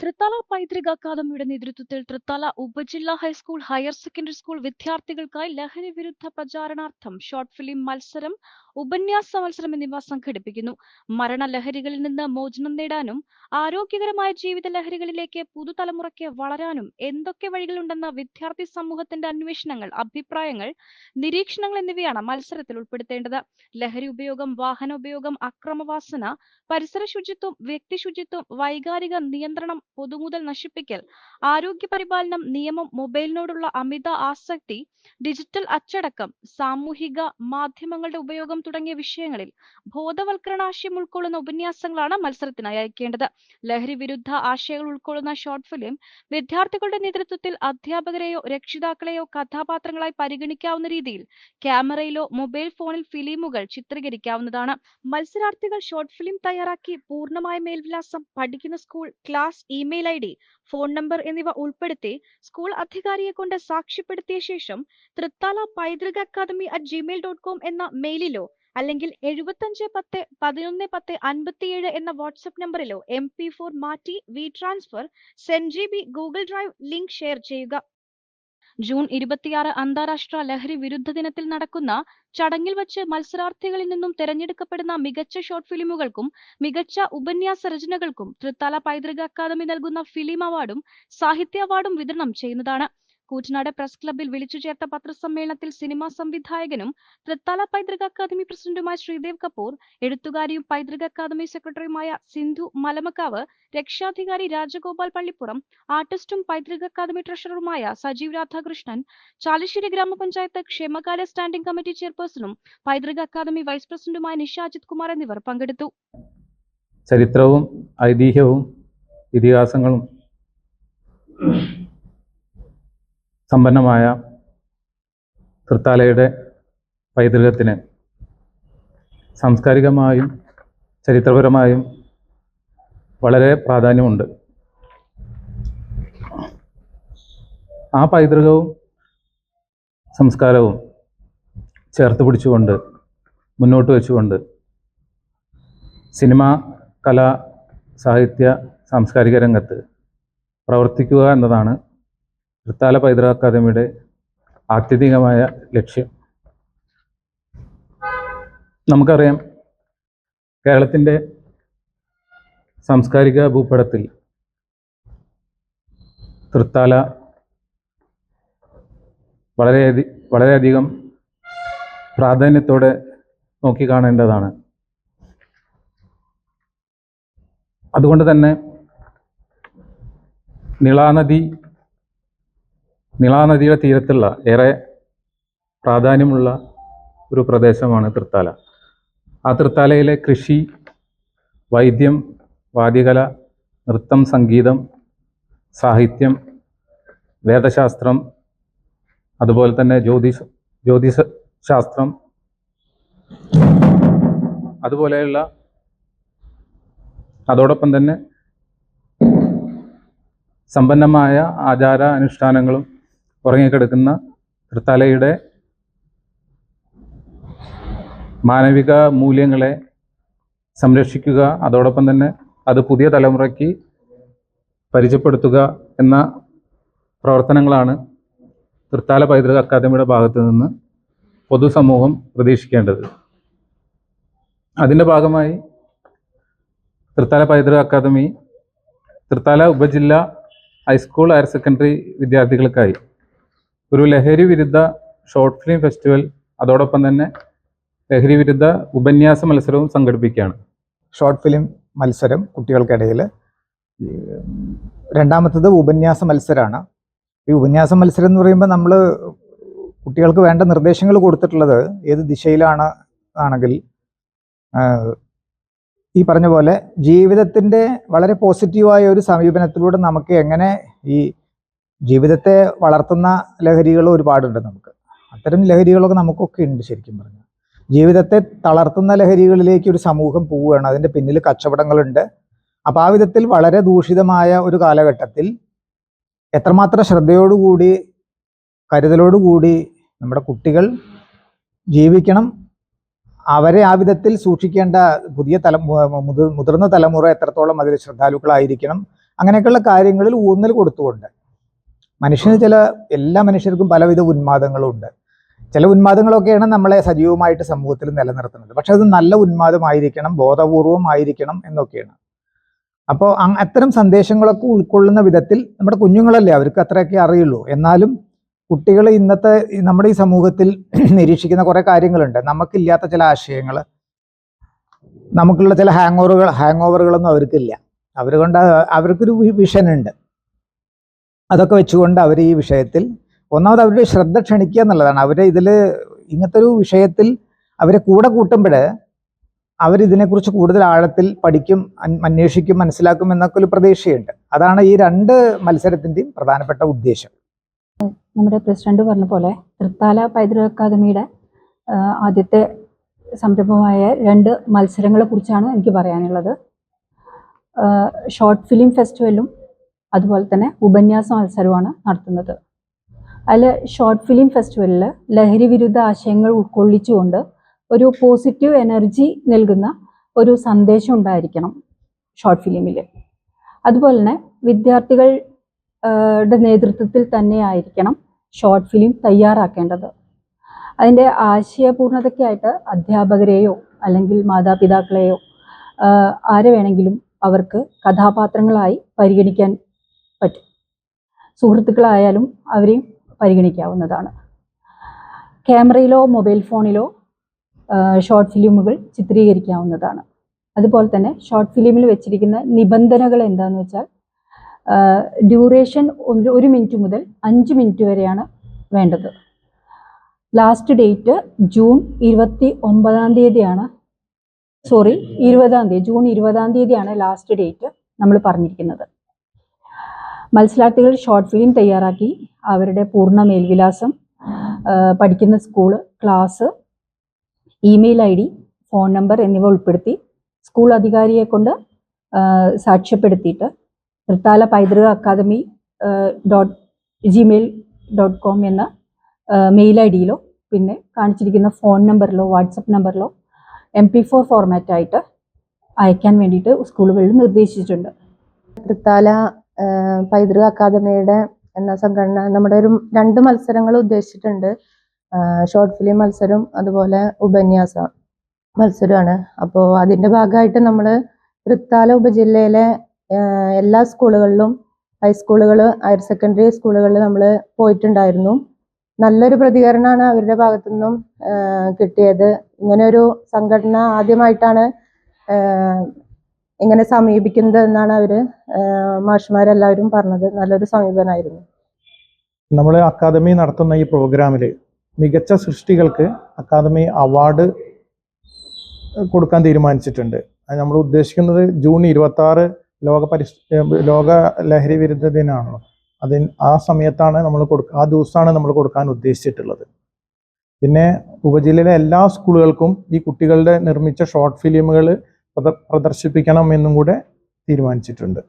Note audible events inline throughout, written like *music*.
തൃത്താല പൈതൃക അക്കാദമിയുടെ നേതൃത്വത്തിൽ തൃത്താല ഉപജില്ലാ ഹൈസ്കൂൾ ഹയർ സെക്കൻഡറി സ്കൂൾ വിദ്യാർത്ഥികൾക്കായി ലഹരി വിരുദ്ധ പ്രചാരണാർത്ഥം ഷോർട്ട് ഫിലിം മത്സരം ഉപന്യാസ മത്സരം എന്നിവ സംഘടിപ്പിക്കുന്നു. മരണലഹരികളിൽ നിന്ന് മോചനം നേടാനും ആരോഗ്യകരമായ ജീവിത ലഹരികളിലേക്ക് പുതുതലമുറയ്ക്ക് വളരാനും എന്തൊക്കെ വഴികളുണ്ടെന്ന വിദ്യാർത്ഥി സമൂഹത്തിന്റെ അന്വേഷണങ്ങൾ അഭിപ്രായങ്ങൾ നിരീക്ഷണങ്ങൾ എന്നിവയാണ് മത്സരത്തിൽ ഉൾപ്പെടുത്തേണ്ടത്. ലഹരി ഉപയോഗം വാഹന ഉപയോഗം അക്രമവാസന പരിസര ശുചിത്വം വ്യക്തി ശുചിത്വം വൈകാരിക നിയന്ത്രണം പൊതുമുതൽ നശിപ്പിക്കൽ ആരോഗ്യ പരിപാലനം നിയമം മൊബൈലിനോടുള്ള അമിത ആസക്തി ഡിജിറ്റൽ അച്ചടക്കം സാമൂഹിക മാധ്യമങ്ങളുടെ ഉപയോഗം തുടങ്ങിയ വിഷയങ്ങളിൽ ബോധവൽക്കരണാശയം ഉൾക്കൊള്ളുന്ന ഉപന്യാസങ്ങളാണ് മത്സരത്തിനായി അയക്കേണ്ടത്. ലഹരി വിരുദ്ധ ആശയങ്ങൾ ഉൾക്കൊള്ളുന്ന ഷോർട്ട് ഫിലിം വിദ്യാർത്ഥികളുടെ നേതൃത്വത്തിൽ അധ്യാപകരെയോ രക്ഷിതാക്കളെയോ കഥാപാത്രങ്ങളായി പരിഗണിക്കാവുന്ന രീതിയിൽ ക്യാമറയിലോ മൊബൈൽ ഫോണിൽ ഫിലിമുകൾ ചിത്രീകരിക്കാവുന്നതാണ്. മത്സരാർത്ഥികൾ ഷോർട്ട് ഫിലിം തയ്യാറാക്കി പൂർണമായ മേൽവിലാസം പഠിക്കുന്ന school class email I D phone number എന്നിവ ഉൾപ്പെടുത്തി സ്കൂൾ അധികാരിയെ കൊണ്ട് സാക്ഷ്യപ്പെടുത്തിയ ശേഷം തൃത്താല പൈതൃക academy at gmail dot com എന്ന മെയിലിലോ അല്ലെങ്കിൽ എഴുപത്തഞ്ച് പത്ത് പതിനൊന്ന് പത്ത് അൻപത്തിയേഴ് എന്ന വാട്സപ്പ് നമ്പറിലോ എം പി ഫോർ മാറ്റി V transfer Sen G B Google Drive link share ചെയ്യുക. ജൂൺ ഇരുപത്തിയാറ് അന്താരാഷ്ട്ര ലഹരി വിരുദ്ധ ദിനത്തിൽ നടക്കുന്ന ചടങ്ങിൽ വച്ച് മത്സരാർത്ഥികളിൽ നിന്നും തെരഞ്ഞെടുക്കപ്പെടുന്ന മികച്ച ഷോർട്ട് ഫിലിമുകൾക്കും മികച്ച ഉപന്യാസ രചനകൾക്കും തൃത്താല പൈതൃക അക്കാദമി നൽകുന്ന ഫിലിം അവാർഡും സാഹിത്യ അവാർഡും വിതരണം ചെയ്യുന്നതാണ്. കൂറ്റനാട് പ്രസ് ക്ലബ്ബിൽ വിളിച്ചു ചേർത്ത പത്രസമ്മേളനത്തിൽ സിനിമാ സംവിധായകനും തൃത്താല പൈതൃക അക്കാദമി പ്രസിഡന്റുമായ ശ്രീദേവ് കപൂർ എഴുത്തുകാരിയും പൈതൃക അക്കാദമി സെക്രട്ടറിയുമായ സിന്ധു മലമക്കാവ് രക്ഷാധികാരി രാജഗോപാൽ പള്ളിപ്പുറം ആർട്ടിസ്റ്റും പൈതൃക അക്കാദമി ട്രഷററുമായ സജീവ് രാധാകൃഷ്ണൻ ചാലശ്ശേരി ഗ്രാമപഞ്ചായത്ത് ക്ഷേമകാല സ്റ്റാൻഡിംഗ് കമ്മിറ്റി ചെയർപേഴ്സണും പൈതൃക അക്കാദമി വൈസ് പ്രസിഡന്റുമായ നിഷ അജിത് കുമാർ എന്നിവർ പങ്കെടുത്തു. ചരിത്രവും ഐതിഹ്യവും ഇതിഹാസങ്ങളും സമ്പന്നമായ തൃത്താലയുടെ പൈതൃകത്തിന് സാംസ്കാരികമായും ചരിത്രപരമായും വളരെ പ്രാധാന്യമുണ്ട്. ആ പൈതൃകവും സംസ്കാരവും ചേർത്ത് പിടിച്ചുകൊണ്ട് മുന്നോട്ട് വെച്ചുകൊണ്ട് സിനിമ കല സാഹിത്യ സാംസ്കാരിക രംഗത്ത് പ്രവർത്തിക്കുക എന്നതാണ് തൃത്താല പൈതൃക അക്കാദമിയുടെ ആത്യന്തികമായ ലക്ഷ്യം. നമുക്കറിയാം കേരളത്തിന്റെ സാംസ്കാരിക ഭൂപടത്തിൽ തൃത്താല വളരെയധി വളരെയധികം പ്രാധാന്യത്തോടെ നോക്കിക്കാണേണ്ടതാണ് അതുകൊണ്ട് തന്നെ നിളാനദി നിളാനദിയുടെ തീരത്തുള്ള ഏറെ പ്രാധാന്യമുള്ള ഒരു പ്രദേശമാണ് തൃത്താല. ആ തൃത്താലയിലെ കൃഷി വൈദ്യം വാദ്യകല നൃത്തം സംഗീതം സാഹിത്യം വേദശാസ്ത്രം അതുപോലെ തന്നെ ജ്യോതിഷ ജ്യോതിഷ ശാസ്ത്രം അതുപോലെയുള്ള അതോടൊപ്പം തന്നെ സമ്പന്നമായ ആചാര അനുഷ്ഠാനങ്ങളും ഉറങ്ങിക്കിടക്കുന്ന തൃത്തലയുടെ മാനവിക മൂല്യങ്ങളെ സംരക്ഷിക്കുക അതോടൊപ്പം തന്നെ അത് പുതിയ തലമുറയ്ക്ക് പരിചയപ്പെടുത്തുക എന്ന പ്രവർത്തനങ്ങളാണ് തൃത്താല പൈതൃക അക്കാദമിയുടെ ഭാഗത്ത് നിന്ന് പൊതുസമൂഹം പ്രതീക്ഷിക്കേണ്ടത്. അതിന്റെ ഭാഗമായി തൃത്താല പൈതൃക അക്കാദമി തൃത്താല ഉപജില്ല ഹൈസ്കൂൾ ഹയർ സെക്കൻഡറി വിദ്യാർത്ഥികൾക്കായി ഒരു ലഹരി വിരുദ്ധ ഷോർട്ട് ഫിലിം ഫെസ്റ്റിവൽ അതോടൊപ്പം തന്നെ ലഹരി വിരുദ്ധ ഉപന്യാസ മത്സരവും സംഘടിപ്പിക്കുകയാണ്. ഷോർട്ട് ഫിലിം മത്സരം കുട്ടികൾക്കിടയിൽ രണ്ടാമത്തത് ഉപന്യാസ മത്സരമാണ്. ഈ ഉപന്യാസ മത്സരം എന്ന് പറയുമ്പോൾ നമ്മൾ കുട്ടികൾക്ക് വേണ്ട നിർദ്ദേശങ്ങൾ കൊടുത്തിട്ടുള്ളത് ഏത് ദിശയിലാണ് ആണെങ്കിൽ ഈ പറഞ്ഞ പോലെ ജീവിതത്തിന്റെ വളരെ പോസിറ്റീവായ ഒരു സമീപനത്തിലൂടെ നമുക്ക് എങ്ങനെ ഈ ജീവിതത്തെ വളർത്തുന്ന ലഹരികൾ ഒരുപാടുണ്ട് നമുക്ക്. അത്തരം ലഹരികളൊക്കെ നമുക്കൊക്കെ ഉണ്ട് ശരിക്കും പറഞ്ഞാൽ ജീവിതത്തെ തളർത്തുന്ന ലഹരികളിലേക്ക് ഒരു സമൂഹം പോവുകയാണ്. അതിന്റെ പിന്നിൽ കച്ചവടങ്ങളുണ്ട്. അപ്പോൾ ആ വിധത്തിൽ വളരെ ദൂഷിതമായ ഒരു കാലഘട്ടത്തിൽ എത്രമാത്രം ശ്രദ്ധയോടുകൂടി കരുതലോടുകൂടി നമ്മുടെ കുട്ടികൾ ജീവിക്കണം അവരെ ആ വിധത്തിൽ സൂക്ഷിക്കേണ്ട പുതിയ തല മുതിർന്ന തലമുറ എത്രത്തോളം അതിൽ ശ്രദ്ധാലുക്കളായിരിക്കണം അങ്ങനെയൊക്കെയുള്ള കാര്യങ്ങളിൽ ഊന്നൽ കൊടുത്തുകൊണ്ട് മനുഷ്യന് ചില എല്ലാ മനുഷ്യർക്കും പലവിധ ഉന്മാദങ്ങളും ഉണ്ട് ചില ഉന്മാദങ്ങളൊക്കെയാണ് നമ്മളെ സജീവമായിട്ട് സമൂഹത്തിൽ നിലനിർത്തുന്നത്. പക്ഷെ അത് നല്ല ഉന്മാദമായിരിക്കണം ബോധപൂർവമായിരിക്കണം എന്നൊക്കെയാണ്. അപ്പോൾ അത്തരം സന്ദേശങ്ങളൊക്കെ ഉൾക്കൊള്ളുന്ന വിധത്തിൽ നമ്മുടെ കുഞ്ഞുങ്ങളല്ലേ അവർക്ക് അത്രയൊക്കെ അറിയുള്ളൂ. എന്നാലും കുട്ടികൾ ഇന്നത്തെ നമ്മുടെ ഈ സമൂഹത്തിൽ *clears throat* നിരീക്ഷിക്കുന്ന കുറേ കാര്യങ്ങളുണ്ട്. നമുക്കില്ലാത്ത ചില ആശയങ്ങൾ നമുക്കുള്ള ചില ഹാങ് ഓവറുകൾ ഹാങ് ഓവറുകളൊന്നും അവർക്കില്ല. അവർ കൊണ്ട് അവർക്കൊരു വിഷനുണ്ട് അതൊക്കെ വെച്ചുകൊണ്ട് അവർ ഈ വിഷയത്തിൽ ഒന്നാമത് അവരുടെ ശ്രദ്ധ ക്ഷണിക്കുക എന്നുള്ളതാണ്. അവരെ ഇതിൽ ഇങ്ങനത്തെ ഒരു വിഷയത്തിൽ അവരെ കൂടെ കൂട്ടുമ്പോൾ അവരിതിനെക്കുറിച്ച് കൂടുതൽ ആഴത്തിൽ പഠിക്കും അന്വേഷിക്കും മനസ്സിലാക്കും എന്നൊക്കെ ഒരു പ്രതീക്ഷയുണ്ട്. അതാണ് ഈ രണ്ട് മത്സരത്തിന്റെയും പ്രധാനപ്പെട്ട ഉദ്ദേശം. നമ്മുടെ പ്രസിഡന്റ് പറഞ്ഞ പോലെ തൃത്താല പൈതൃക അക്കാദമിയുടെ ആദ്യത്തെ സംരംഭമായ രണ്ട് മത്സരങ്ങളെ കുറിച്ചാണ് എനിക്ക് പറയാനുള്ളത്. ഷോർട്ട് ഫിലിം ഫെസ്റ്റിവലും അതുപോലെ തന്നെ ഉപന്യാസ മത്സരമാണ് നടത്തുന്നത്. അതിൽ ഷോർട്ട് ഫിലിം ഫെസ്റ്റിവലിൽ ലഹരി വിരുദ്ധ ആശയങ്ങൾ ഉൾക്കൊള്ളിച്ചുകൊണ്ട് ഒരു പോസിറ്റീവ് എനർജി നൽകുന്ന ഒരു സന്ദേശം ഉണ്ടായിരിക്കണം ഷോർട്ട് ഫിലിമിൽ അതുപോലെ തന്നെ വിദ്യാർത്ഥികളുടെ നേതൃത്വത്തിൽ തന്നെ ആയിരിക്കണം ഷോർട്ട് ഫിലിം തയ്യാറാക്കേണ്ടത്. അതിന്റെ ആശയപൂർണതയ്ക്കായിട്ട് അധ്യാപകരെയോ അല്ലെങ്കിൽ മാതാപിതാക്കളെയോ ആരെ വേണമെങ്കിലും അവർക്ക് കഥാപാത്രങ്ങളായി പരിഗണിക്കാൻ പറ്റും. സുഹൃത്തുക്കളായാലും അവരെയും പരിഗണിക്കാവുന്നതാണ്. ക്യാമറയിലോ മൊബൈൽ ഫോണിലോ ഷോർട്ട് ഫിലിമുകൾ ചിത്രീകരിക്കാവുന്നതാണ്. അതുപോലെ തന്നെ ഷോർട്ട് ഫിലിമിൽ വെച്ചിരിക്കുന്ന നിബന്ധനകൾ എന്താണെന്ന് വെച്ചാൽ ഡ്യൂറേഷൻ ഒരു മിനിറ്റ് മുതൽ അഞ്ച് മിനിറ്റ് വരെയാണ് വേണ്ടത്. ലാസ്റ്റ് ഡേറ്റ് ജൂൺ ഇരുപത്തി ഒമ്പതാം തീയതിയാണ്. സോറി ഇരുപതാം തീയതി ജൂൺ ഇരുപതാം തീയതിയാണ് ലാസ്റ്റ് ഡേറ്റ് നമ്മൾ പറഞ്ഞിരിക്കുന്നത്. മത്സരാർത്ഥികൾ ഷോർട്ട് ഫിലിം തയ്യാറാക്കി. അവരുടെ പൂർണ മേൽവിലാസം പഠിക്കുന്ന school class email I D phone number എന്നിവ ഉൾപ്പെടുത്തി സ്കൂൾ അധികാരിയെ കൊണ്ട് സാക്ഷ്യപ്പെടുത്തിയിട്ട് തൃത്താല പൈതൃക academy dot gmail dot com എന്ന മെയിൽ ഐ ഡിയിലോ പിന്നെ കാണിച്ചിരിക്കുന്ന ഫോൺ നമ്പറിലോ വാട്സപ്പ് നമ്പറിലോ എം പി ഫോർ ഫോർമാറ്റായിട്ട് അയക്കാൻ വേണ്ടിയിട്ട് സ്കൂളുകളിൽ നിർദ്ദേശിച്ചിട്ടുണ്ട്. തൃത്താല പൈതൃക അക്കാദമിയുടെ എന്ന സംഘടന നമ്മുടെ ഒരു രണ്ട് മത്സരങ്ങൾ ഉദ്ദേശിച്ചിട്ടുണ്ട്. ഷോർട്ട് ഫിലിം മത്സരം അതുപോലെ ഉപന്യാസ മത്സരമാണ്. അപ്പോൾ അതിന്റെ ഭാഗമായിട്ട് നമ്മൾ തൃത്താല ഉപജില്ലയിലെ എല്ലാ സ്കൂളുകളിലും ഹൈസ്കൂളുകൾ ഹയർ സെക്കൻഡറി സ്കൂളുകളിൽ നമ്മൾ പോയിട്ടുണ്ടായിരുന്നു. നല്ലൊരു പ്രതികരണമാണ് അവരുടെ ഭാഗത്തു നിന്നും കിട്ടിയത്. ഇങ്ങനെ ഒരു സംഘടന ആദ്യമായിട്ടാണ് ആ, ഇങ്ങനെ സമീപിക്കുന്നത് എന്നാണ് അവർ മാഷുമാരെല്ലാവരും പറഞ്ഞത്. നല്ലൊരു സമീപനമായിരുന്നു നമ്മൾ അക്കാദമി നടത്തുന്ന ഈ പ്രോഗ്രാമിൽ മികച്ച സൃഷ്ടികൾക്ക് അക്കാദമി അവാർഡ് കൊടുക്കാൻ തീരുമാനിച്ചിട്ടുണ്ട്. നമ്മൾ ഉദ്ദേശിക്കുന്നത് ജൂൺ ഇരുപത്തി ആറ് ലോക പരിസ് ലോക ലഹരി വിരുദ്ധ ദിനമാണല്ലോ അതിന് ആ സമയത്താണ് നമ്മൾ കൊടുക്ക ആ ദിവസമാണ് നമ്മൾ കൊടുക്കാൻ ഉദ്ദേശിച്ചിട്ടുള്ളത്. പിന്നെ ഉപജില്ലയിലെ എല്ലാ സ്കൂളുകൾക്കും ഈ കുട്ടികളുടെ നിർമ്മിച്ച ഷോർട്ട് ഫിലിമുകൾ പ്രദർശിപ്പിക്കണം എന്നും കൂടെ തീരുമാനിച്ചിട്ടുണ്ട്.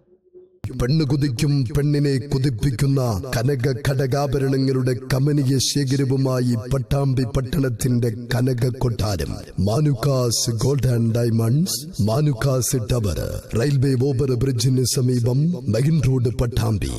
പെണ്ണ് കുതിക്കും പെണ്ണിനെ കുതിപ്പിക്കുന്ന കനക ഘടകാഭരണങ്ങളുടെ കമനീയ ശേഖരവുമായി പട്ടാമ്പി പട്ടണത്തിന്റെ കനക കൊട്ടാരം. Manukkas gold and diamonds Manukkas tower railway over ബ്രിഡ്ജിന് സമീപം മെയിൻ റോഡ് പട്ടാമ്പി.